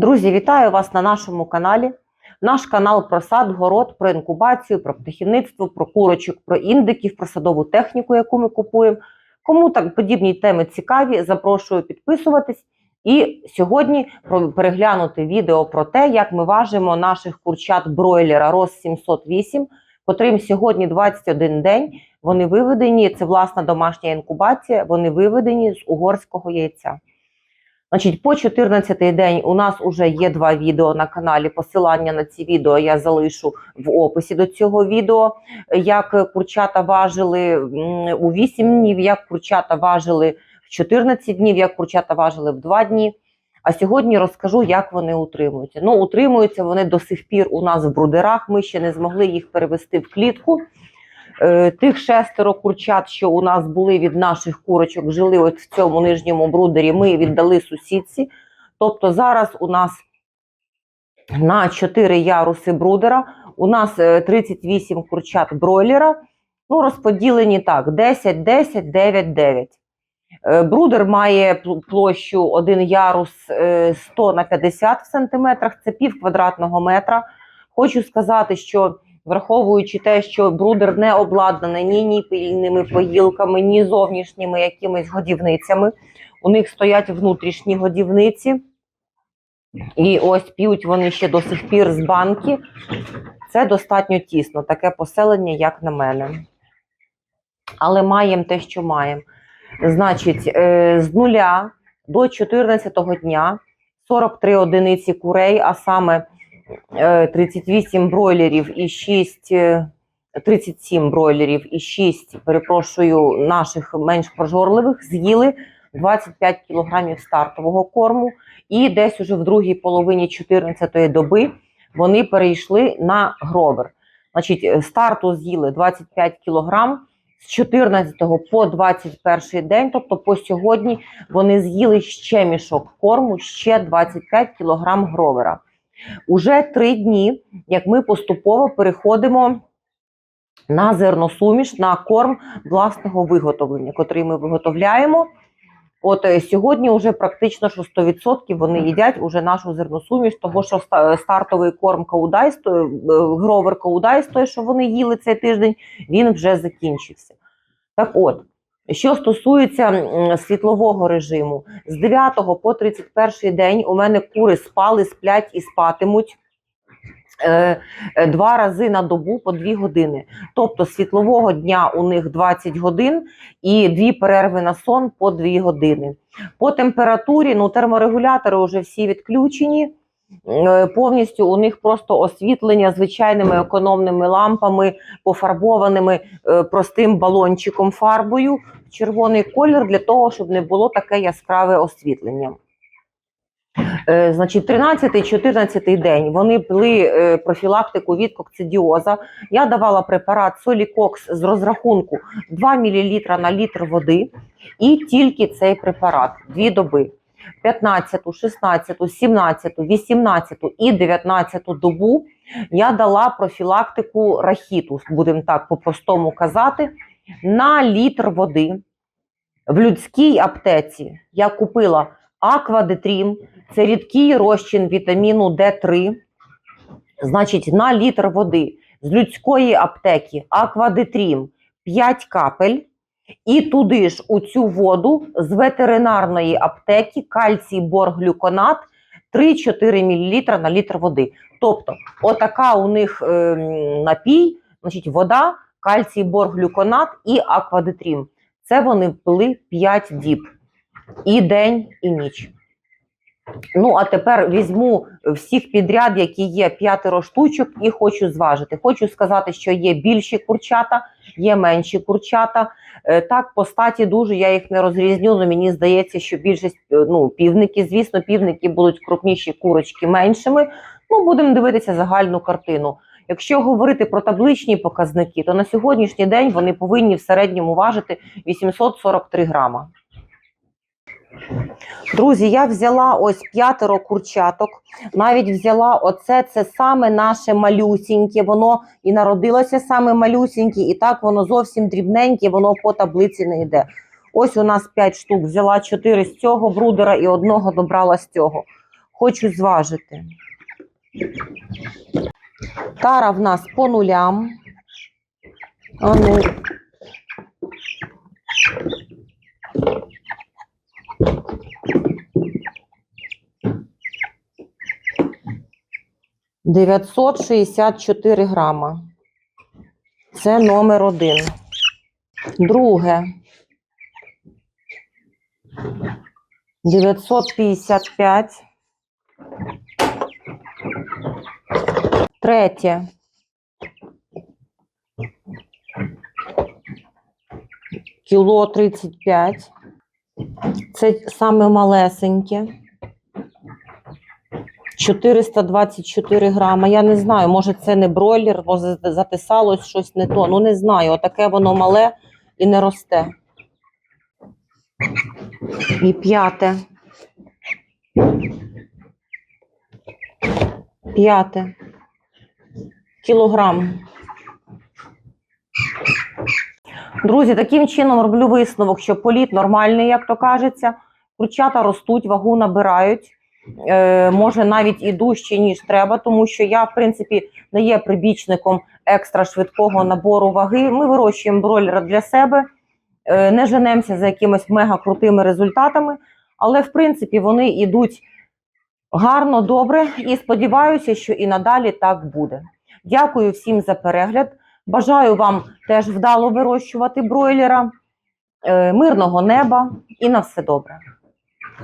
Друзі, вітаю вас на нашому каналі. Наш канал про сад, город, про інкубацію, про птахівництво, про курочок, про індиків, про садову техніку, яку ми купуємо. Кому так подібні теми цікаві, запрошую підписуватись. І сьогодні переглянути відео про те, як ми важимо наших курчат бройлера Рос 708, котрим сьогодні 21 день. Вони виведені, це власна домашня інкубація, вони виведені з угорського яйця. Значить, по 14 день у нас вже є два відео на каналі. Посилання на ці відео я залишу в описі до цього відео. Як курчата важили у 8 днів, як курчата важили в 14 днів, як курчата важили в 2 дні. А сьогодні розкажу, як вони утримуються. Ну, утримуються вони до сих пір у нас в брудерах. Ми ще не змогли їх перевести в клітку. Е, Тих шестеро курчат, що у нас були від наших курочок, жили от в цьому нижньому брудері, ми віддали сусідці. Тобто зараз у нас на 4 яруси брудера, у нас е, 38 курчат бройлера, ну розподілені так: 10, 10, 9, 9. Е, Брудер має площу один ярус е, 100 на 50 в сантиметрах, це пів квадратного метра. Хочу сказати, що враховуючи те, що брудер не обладнаний ні ніпільними поїлками, ні зовнішніми якимись годівницями. У них стоять внутрішні годівниці, і ось п'ють вони ще до сих пір з банки. Це достатньо тісно, таке поселення, як на мене. Але маємо те, що маємо. Значить, е, з нуля до 14-го дня 43 одиниці курей, а саме 38 бройлерів і 6, е, 37 бройлерів і 6, перепрошую, наших менш прожорливих з'їли 25 кілограмів стартового корму. І десь уже в другій половині 14-ї доби вони перейшли на гровер. Значить, е, старту з'їли 25 кілограм. З 14 по 21 день, тобто по сьогодні, вони з'їли ще мішок корму, ще 25 кілограм гровера. Уже три дні, як ми поступово переходимо на зерносуміш, на корм власного виготовлення, котрий ми виготовляємо. От е, сьогодні вже практично що 100% вони їдять уже нашу зерносуміш, того що стартовий корм каудайс, той, е, гровер каудайс, той, що вони їли цей тиждень, він вже закінчився. Так от, що стосується світлового режиму, з 9 по 31 день у мене кури спали, сплять і спатимуть. е, е, Два рази на добу по 2 години. Тобто світлового дня у них 20 годин і дві перерви на сон по 2 години. По температурі ну, терморегулятори вже всі відключені. Е, Повністю у них просто освітлення звичайними економними лампами, пофарбованими е, простим балончиком фарбою в червоний колір для того, щоб не було таке яскраве освітлення. Е, Значить, 13-14 день вони пили профілактику від кокцидіоза. Я давала препарат Солікокс з розрахунку 2 мл на літр води, і тільки цей препарат дві доби. 15, 16, 17, 18 і 19 добу я дала профілактику рахіту, будемо так по-простому казати, на літр води. В людській аптеці я купила аквадетрім, це рідкий розчин вітаміну Д3. Значить, на літр води з людської аптеки аквадетрім 5 капель. І туди ж у цю воду з ветеринарної аптеки кальцій борглюконат 3-4 мл на літр води. Тобто, отака у них е, напій, значить, вода, кальцій борглюконат і аквадитрім. Це вони пили 5 діб. І день, і ніч. Ну, а тепер візьму всіх підряд, які є п'ятеро штучок, і хочу зважити. Хочу сказати, що є більші курчата, є менші курчата. Е, Так, по статі дуже я їх не розрізню, але мені здається, що більшість е, ну, півники, звісно, півники будуть крупніші, курочки меншими. Ну, будемо дивитися загальну картину. Якщо говорити про табличні показники, то на сьогоднішній день вони повинні в середньому важити 843 грама. Друзі, я взяла ось п'ятеро курчаток. Навіть взяла оце, це саме наше малюсіньке. Воно і народилося саме малюсіньке, і так воно зовсім дрібненьке, воно по таблиці не йде. Ось у нас 5 штук. Взяла 4 з цього брудера і одного добрала з цього. хочу зважити. Тара в нас по нулям. А ну. Дев'ятсот шістдесят чотири грама. Це номер один. Друге. 955. Третє. Кіло 35. Це саме малесеньке. 424 грама. Я не знаю, може це не бройлер, може затисалось щось не то. Ну не знаю. Отаке воно мале і не росте. І п'яте. П'яте. Кілограм. Друзі, таким чином роблю висновок, що політ нормальний, як то кажеться. Курчата ростуть, вагу набирають. Е, може навіть і дужче, ніж треба, тому що я, в принципі, не є прибічником екстра швидкого набору ваги. Ми вирощуємо бройлера для себе, е, не женемося за якимись мега крутими результатами, але в принципі вони йдуть гарно, добре і сподіваюся, що і надалі так буде. Дякую всім за перегляд. Бажаю вам теж вдало вирощувати бройлера, е, мирного неба і на все добре.